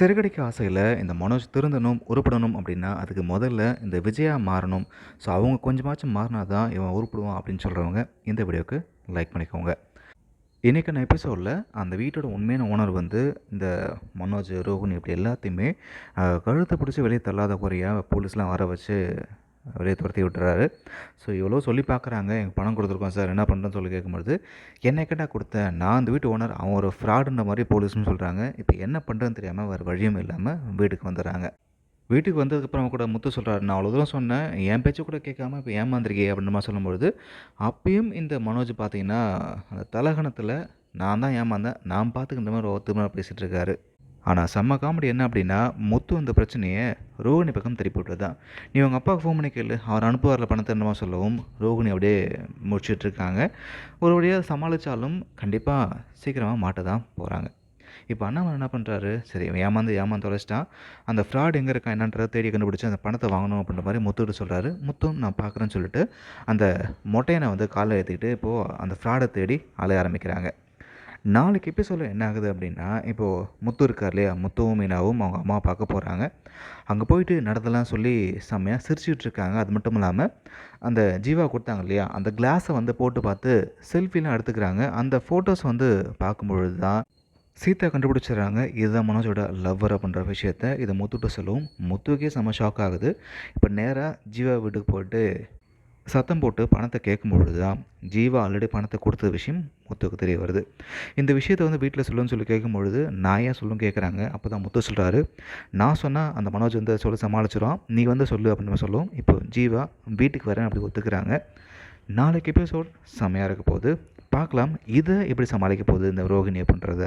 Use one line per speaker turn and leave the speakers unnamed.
சிறுகடிக்க ஆசையில் இந்த மனோஜ் திருந்தணும் உருப்படணும் அப்படின்னா அதுக்கு முதல்ல இந்த விஜயா மாறணும். ஸோ அவங்க கொஞ்சமாச்சும் மாறினா தான் இவன் உருப்பிடுவான் அப்படின்னு சொல்கிறவங்க இந்த வீடியோவுக்கு லைக் பண்ணிக்கோங்க. இன்றைக்கான எபிசோடில் அந்த வீட்டோட உண்மையான ஓனர் வந்து இந்த மனோஜ் ரோஹினி இப்படி எல்லாத்தையுமே கழுத்தை பிடிச்சி வெளியே தள்ளாத குறையாக போலீஸ்லாம் வர வச்சு வெளியே துரத்தி விட்டுறாரு. ஸோ இவ்வளோ சொல்லி பார்க்குறாங்க. எனக்கு பணம் கொடுத்துருக்கோம் சார். என்ன பண்ணுறேன்னு சொல்லி கேட்கும்பொழுது என்ன கேட்டா கொடுத்தேன். நான் அந்த வீட்டு ஓனர் அவன் ஒரு ஃப்ராடுன்ற மாதிரி போலீஸ்னு சொல்கிறாங்க இப்போ என்ன பண்ணுறதுன்னு தெரியாமல் வேறு வழியும் இல்லாமல் வீட்டுக்கு வந்துடுறாங்க. வீட்டுக்கு வந்ததுக்கப்புறம் கூட முத்து சொல்கிறாரு நான் அவ்வளோ தூரம் சொன்னேன். என் பேச்சு கூட கேட்காம இப்போ ஏமாந்துருக்கே அப்படின்ற மாதிரி சொல்லும்பொழுது அப்பயும் இந்த மனோஜ் பார்த்தீங்கன்னா அந்த தலகணத்தில் நான் தான் ஏமாந்தேன். நான் பார்த்துக்கு இந்த மாதிரி ஒத்துமையாக பேசிகிட்டு இருக்காரு. ஆனால் செம்ம காமெடி என்ன அப்படின்னா முத்து அந்த பிரச்சனையை ரோகிணி பக்கம் திருப்பி விட்டுறது தான் நீ உங்கள் அப்பாவுக்கு ஃபோன் பண்ணி கேளு. அவர் அனுப்புவார்ல பணத்தை என்னமா சொல்லவும். ரோகிணி அப்படியே முடிச்சிட்ருக்காங்க ஒரு வழியாக சமாளித்தாலும் கண்டிப்பாக சீக்கிரமாக மாட்ட தான் போகிறாங்க இப்போ அண்ணாமலை என்ன பண்ணுறாரு சரி ஏமாந்து ஏமாந்து தொலைச்சிட்டான். அந்த ஃப்ராட் எங்கே இருக்கா என்னன்றதை தேடி கண்டுபிடிச்சி அந்த பணத்தை வாங்கணும் அப்படின்ற மாதிரி முத்துட்டு சொல்கிறாரு முத்தும் நான் பார்க்குறேன்னு சொல்லிட்டு அந்த மொட்டையனை வந்து காலை ஏற்றிக்கிட்டு இப்போது அந்த ஃப்ராடை தேடி அலைய ஆரம்பிக்கிறாங்க. நாளைக்கு எபிசோடில் என்ன ஆகுது அப்படின்னா இப்போது முத்து இருக்கார் இல்லையா? முத்துவும் மீனாவும் அவங்க அம்மா பார்க்க போகிறாங்க அங்கே போயிட்டு நடந்தெல்லாம் சொல்லி செம்மையாக சிரிச்சிட்டு இருக்காங்க. அது மட்டும் இல்லாமல் அந்த ஜீவா கொடுத்தாங்க இல்லையா? அந்த கிளாஸை வந்து போட்டு பார்த்து செல்ஃபிலாம் எடுத்துக்கிறாங்க. அந்த ஃபோட்டோஸ் வந்து பார்க்கும்பொழுது தான் சீதா கண்டுபிடிச்சிடுறாங்க. இதுதான் மனோஜோட லவ்வர் அப்படின்ற விஷயத்த. இதை முத்துட்டு சொல்லவும் முத்துக்கே செம்ம ஷாக் ஆகுது. இப்போ நேராக ஜீவா வீட்டுக்கு போயிட்டு சத்தம் போட்டு பணத்தை கேட்கும்பொழுது தான் ஜீவா ஆல்ரெடி பணத்தை கொடுத்த விஷயம் முத்துக்கு தெரிய வருது. இந்த விஷயத்தை வந்து வீட்டில் சொல்லுன்னு சொல்லி கேட்கும்பொழுது நான் ஏன் சொல்லும் கேட்குறாங்க. அப்போ தான் முத்து சொல்கிறாரு நான் சொன்னால் அந்த மனோஜ் வந்து சொல்லி சமாளிச்சிடும் நீ வந்து சொல்லு அப்படின்னு சொல்லுவோம். இப்போ ஜீவா வீட்டுக்கு வரேன் அப்படி ஒத்துக்கிறாங்க. நாளைக்கு எபிசோட் செம்மையாக இருக்க போகுது. பார்க்கலாம் இதை எப்படி சமாளிக்க போகுது இந்த ரோகிணி அப்படின்றத.